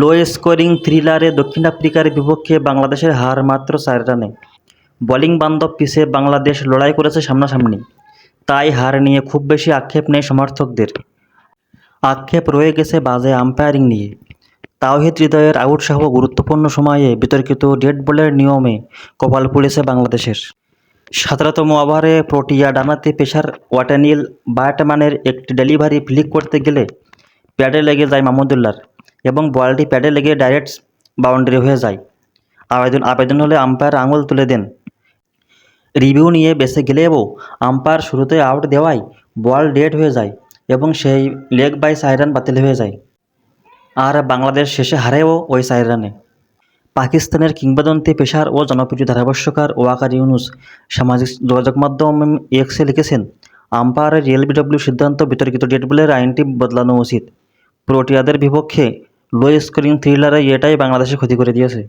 Low scoring থ্রিলারে দক্ষিণ আফ্রিকার বিপক্ষে বাংলাদেশের হার মাত্র চার রানে। বোলিং বান্ধব পিচে বাংলাদেশ লড়াই করেছে সামনাসামনি। তাই হার নিয়ে খুব বেশি আক্ষেপ নেই সমর্থকদের। আক্ষেপ রয়ে গেছে বাজে আম্পায়ারিং নিয়ে। তাওহিদ হৃদয়ের আউটসহ গুরুত্বপূর্ণ সময়ে বিতর্কিত ডেড বলের নিয়মে কপাল পুড়েছে বাংলাদেশের। সতেরোতম ওভারে প্রোটিয়া ডানাতে পেশার ওয়াটানিল ব্যাটম্যানের একটি ডেলিভারি ফ্লিক করতে গেলে প্যাডে লেগে যায় মাহমুদুল্লার এবং বলটি প্যাডে লেগে ডাইরেক্ট বাউন্ডারি হয়ে যায়। আবেদন আবেদন হলে আম্পায়ার আঙুল তুলে দেন। রিভিউ নিয়ে বেঁচে গেলেও আম্পায়ার শুরুতে আউট দেওয়ায় বল ডেড হয়ে যায় এবং সেই লেগ বাই চার রান বাতিল হয়ে যায়। আর বাংলাদেশ শেষে হারেও ওই চার রানে পাকিস্তানের কিংবদন্তি, পেশার ও জনপ্রিয় ধারাভাষ্যকার ওয়াকার ইউনুস সামাজিক যোগাযোগ মাধ্যম এক্সে লিখেছেন, আম্পায়ারের রিএলবিডব্লিউ সিদ্ধান্ত বিতর্কিত ডেড আইনটি বদলানো উচিত। প্রোটিয়াদের বিপক্ষে লো স্কোরিং থ্রিলারে এটাই বাংলাদেশে ক্ষতি করে দিয়েছে।